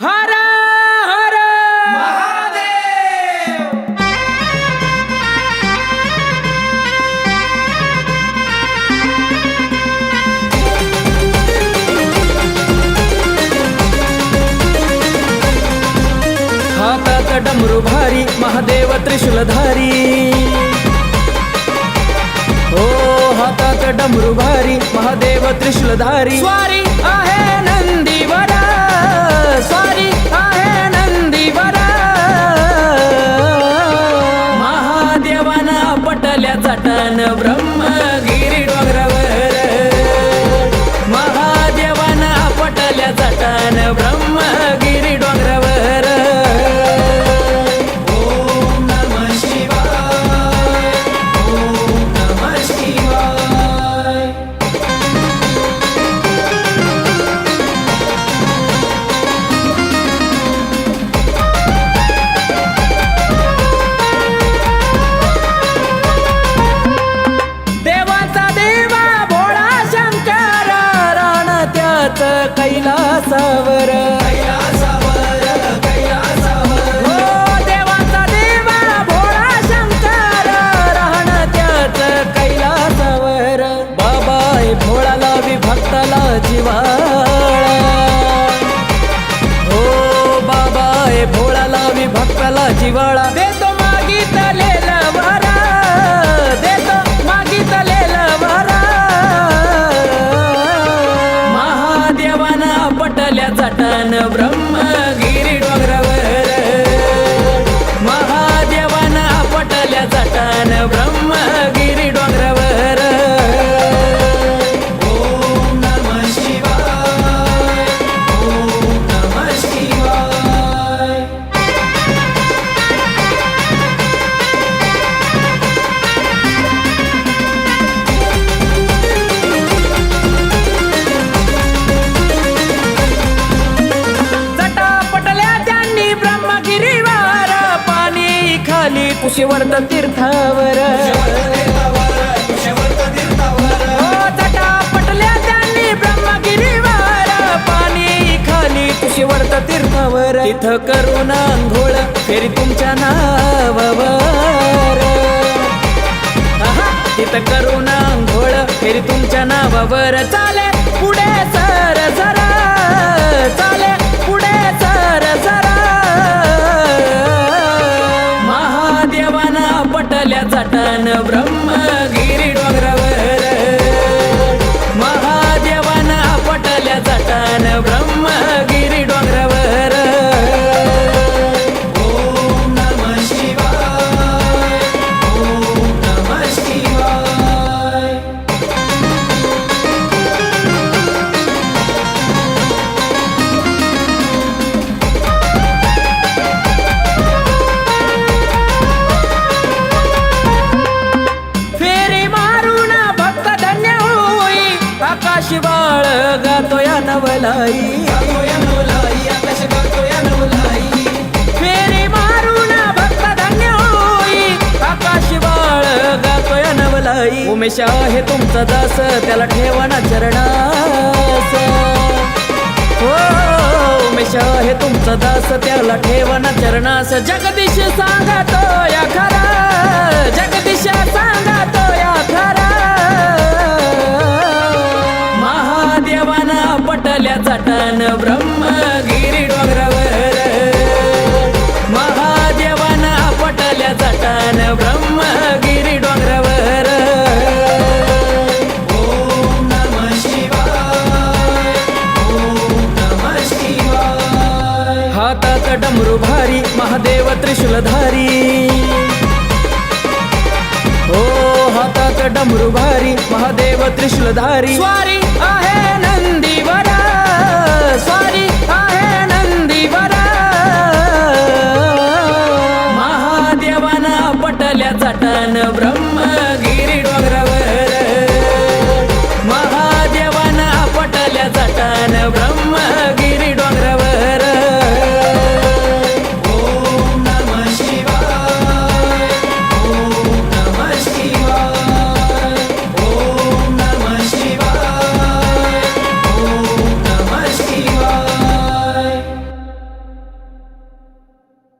हर हर। हातात डमरू भारी महादेव त्रिशूलधारी। हो हातात डमरू भारी महादेव त्रिशूलधारी। स्वारी पटल्या चटन भोळाला विभक्ताला जिवाळा हो बाबा हे भोळाला विभक्ताला जिवाळा देतो मागितलेला वरा. देतो महादेवाना पटल्या चटन ब्रह्मगिरी कुशीवर्त तीर्थावर. हो, पटल्या त्यांनी ब्रह्मगिरीवर. पाणी खाली कुशीवर्त तीर्थावर. तिथं करून आंघोळ फेरी तुमच्या नावावर. आहा, तिथं करून आंघोळ फेरी तुमच्या नावावर. चाले झाल्या चटन ब्रह्मगिरी डोंगरा नवलाई. फेरी मारून भक्त धन्य होई. आकाश बाळ गातोय नवलाई. उमेश आहे तुमचा दास त्याला ठेवणा चरणास. हो उमेश हे तुमचा दास त्याला ठेवणा चरणास. जगदीश सांगतो या खरा जगदीश सांगतो या पटल्या चटन ब्रह्मगिरी डोंगरावर. महादेवाना पटल्या चटन ब्रह्मगिरी डोंगरावर. ओम शिवाय ओम शिवाय. हातात डमरू भारी महादेव त्रिशूलधारी. हो हातात डमरू भारी महादेव त्रिशूलधारी. स्वारी आहे. జ్ఞాన బ్రహ్మ